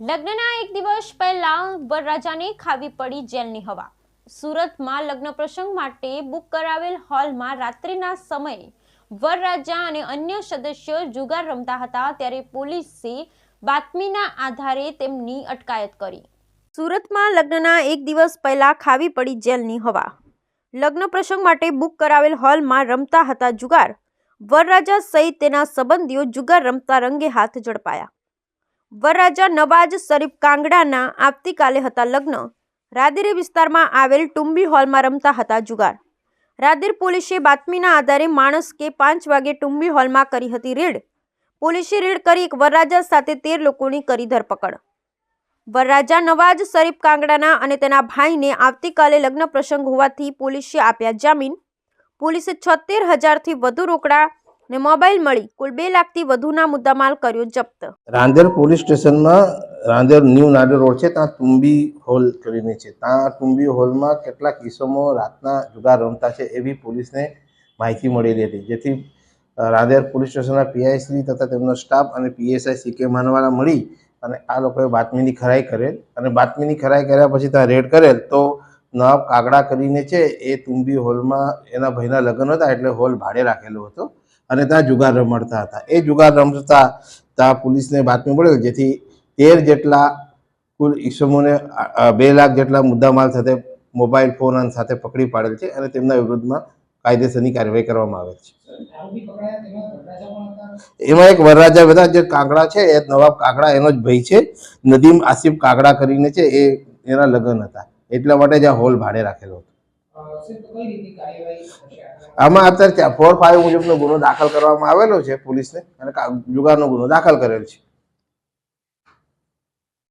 લગ્નના એક દિવસ પહેલા વરરાજાને ખાવી પડી જેલની હવા. સુરતમાં લગ્ન પ્રસંગ માટે બુક કરાવેલ હોલમાં રાત્રિના સમયે વરરાજા અને અન્ય સદસ્યો જુગાર રમતા હતા ત્યારે પોલીસે બાતમીના આધારે તેમની અટકાયત કરી. સુરતમાં લગ્નના એક દિવસ પહેલા ખાવી પડી જેલની હવા. લગ્ન પ્રસંગ માટે બુક કરાવેલ હોલમાં રમતા હતા જુગાર. વરરાજા સહિત તેના સંબંધીઓ જુગાર રમતા રંગે હાથ ઝડપાયા. વરરાજા નવાજ શરીફ કાંગડાના આવતીકાલે હતા લગ્ન. રાદેરી વિસ્તારમાં આવેલ ટુંબી હોલમાં રમતા હતા જુગાર. રાદેર પોલીસે બાતમીના આધારે માણસ કે પાંચ વાગે ટુંબી હોલમાં કરી હતી રેડ. પોલીસે રેડ કરી એક વરરાજા સાથે તેર લોકોની કરી ધરપકડ. વરરાજા નવાજ શરીફ કાંગડાના અને તેના ભાઈને આવતીકાલે લગ્ન પ્રસંગ હોવાથી પોલીસે આપ્યા જામીન. પોલીસે છોતેર હજારથી વધુ રોકડા ને મોબાઈલ મળી કુલ બે લાખથી વધુના મુદ્દામાલ કર્યો જપ્ત. રાંદેર પોલીસ સ્ટેશનમાં રાંદેર ન્યૂ નાડર રોડ છે, ત્યાં તુંબી હોલ કરીને છે. ત્યાં તુંબી હોલમાં કેટલાક કિસ્સામાં રાતના જુગાર રમતા છે એવી પોલીસને માહિતી મળેલી હતી. જેથી રાંદેર પોલીસ સ્ટેશનના પીઆઈસી તથા તેમનો સ્ટાફ અને પીએસઆઈ સી કે માનવાલા મળી અને આ લોકોએ બાતમીની ખરાઈ કરેલ અને બાતમીની ખરાઈ કર્યા પછી ત્યાં રેડ કરેલ તો નવાબ કાગડા કરીને છે એ તુંબી હોલમાં એના ભાઈના લગ્ન હતા એટલે હોલ ભાડે રાખેલો હતો. અને ત્યાં જુગાર રમાડતા હતા. એ જુગાર રમતા ત્યાં પોલીસને બાતમી મળેલ જેથી તેર જેટલા કુલ ઈસમોને બે લાખ જેટલા મુદ્દામાલ સાથે મોબાઈલ ફોન સાથે પકડી પાડેલ છે અને તેમના વિરુદ્ધમાં કાયદેસરની કાર્યવાહી કરવામાં આવે છે. એમાં એક વરરાજા બધા જે કાંકડા છે, એ નવાબ કાંકડા એનો જ ભાઈ છે, નદીમ આસિફ કાંકડા કરીને છે, એ એના લગ્ન હતા. એટલા માટે જ હોલ ભાડે રાખેલો હતો. આમાં અત્યારે ફોર ફાઈવ મુજબનો ગુનો દાખલ કરવામાં આવેલો છે પોલીસને અને જુગારનો ગુનો દાખલ કરેલ છે.